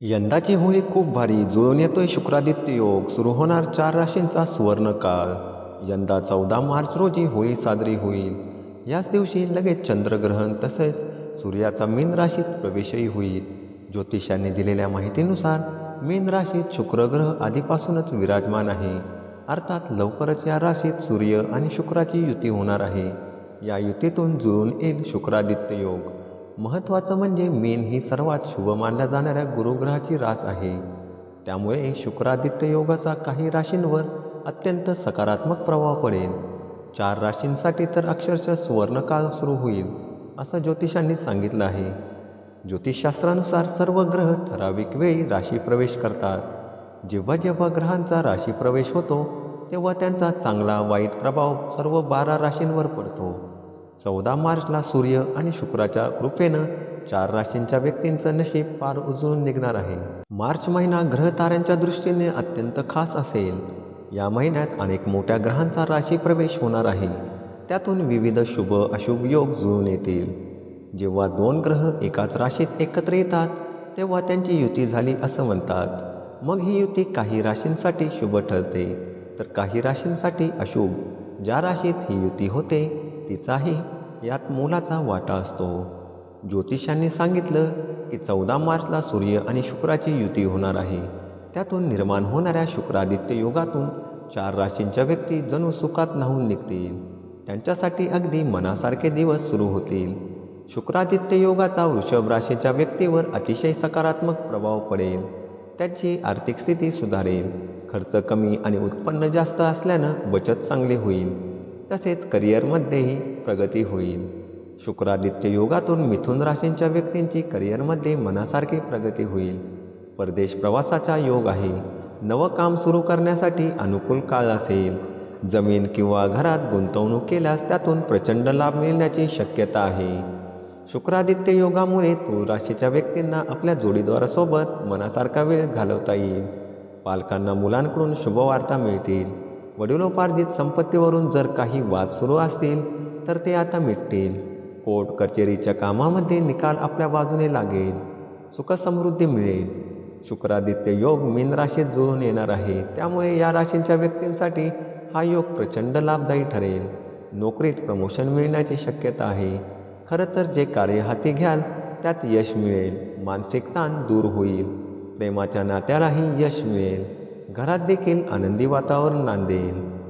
यंदाची होळी खूप भारी जुळून येतोय शुक्रादित्य योग. सुरू होणार चार राशींचा सुवर्णकाळ यंदा चौदा मार्च रोजी होळी साजरी होईल. याच दिवशी लगेच चंद्रग्रहण तसेच सूर्याचा मीन राशीत प्रवेशही होईल. ज्योतिषांनी दिलेल्या माहितीनुसार मीन राशीत शुक्रग्रह आधीपासूनच विराजमान आहे. अर्थात लवकरच या राशीत सूर्य आणि शुक्राची युती होणार आहे. या युतीतून जुळून येईल शुक्रादित्य योग. महत्त्वाचं म्हणजे मीन ही सर्वात शुभ मानल्या जाणाऱ्या गुरुग्रहाची रास आहे. त्यामुळे शुक्रादित्य योगाचा काही राशींवर अत्यंत सकारात्मक प्रभाव पडेल. चार राशींसाठी तर अक्षरशः सुवर्णकाळ सुरू होईल असं ज्योतिषांनी सांगितलं आहे. ज्योतिषशास्त्रानुसार सर्व ग्रह ठराविक वेळी राशी प्रवेश करतात. जेव्हा जेव्हा ग्रहांचा राशी प्रवेश होतो तेव्हा त्यांचा चांगला वाईट प्रभाव सर्व बारा राशींवर पडतो. चौदा मार्चला सूर्य आणि शुक्राच्या कृपेनं चार राशींच्या व्यक्तींचं नशीब पार उजळून निघणार आहे. मार्च महिना ग्रह ताऱ्यांच्या दृष्टीने अत्यंत खास असेल. या महिन्यात अनेक मोठ्या ग्रहांचा राशी प्रवेश होणार आहे. त्यातून विविध शुभ अशुभ योग जुळून येतील. जेव्हा दोन ग्रह एकाच राशीत एकत्र येतात तेव्हा त्यांची युती झाली असं म्हणतात. मग ही युती काही राशींसाठी शुभ ठरते. तर काही राशींसाठी अशुभ. ज्या राशीत ही युती होते तिचाही यात मोलाचा वाटा असतो. ज्योतिषांनी सांगितलं की चौदा मार्चला सूर्य आणि शुक्राची युती होणार आहे. त्यातून निर्माण होणाऱ्या शुक्रादित्य योगातून चार राशींच्या व्यक्ती जणू सुखात न्हावून निघतील. त्यांच्यासाठी अगदी मनासारखे दिवस सुरू होतील. शुक्रादित्य योगाचा वृषभ राशीच्या व्यक्तीवर अतिशय सकारात्मक प्रभाव पडेल. त्याची आर्थिक स्थिती सुधारेल. खर्च कमी आणि उत्पन्न जास्त असल्यानं बचत चांगली होईल. तसेच करिअरमध्येही प्रगती होईल. शुक्रादित्य योगातून मिथुन राशींच्या व्यक्तींची करिअरमध्ये मनासारखी प्रगती होईल. परदेश प्रवासाचा योग आहे. नवं काम सुरू करण्यासाठी अनुकूल काळ असेल. जमीन किंवा घरात गुंतवणूक केल्यास त्यातून प्रचंड लाभ मिळण्याची शक्यता आहे. शुक्रादित्य योगामुळे तूळ राशीच्या व्यक्तींना आपल्या जोडीदारासोबत मनासारखा वेळ घालवता येईल. पालकांना मुलांकडून शुभवार्ता मिळतील. वडिलोपार्जित संपत्तीवरून जर काही वाद सुरू असतील तर ते आता मिटतील. कोर्ट कचेरीच्या कामामध्ये निकाल आपल्या बाजूने लागेल. सुखसमृद्धी मिळेल. शुक्रादित्य योग मीन राशीत जुळून येणार आहे. त्यामुळे या राशींच्या व्यक्तींसाठी हा योग प्रचंड लाभदायी ठरेल. नोकरीत प्रमोशन मिळण्याची शक्यता आहे. खरं तर जे कार्य हाती घ्याल त्यात यश मिळेल. मानसिक ताण दूर होईल. प्रेमाच्या नात्यालाही यश मिळेल. घरात देखील आनंदी वातावरण नांदेल.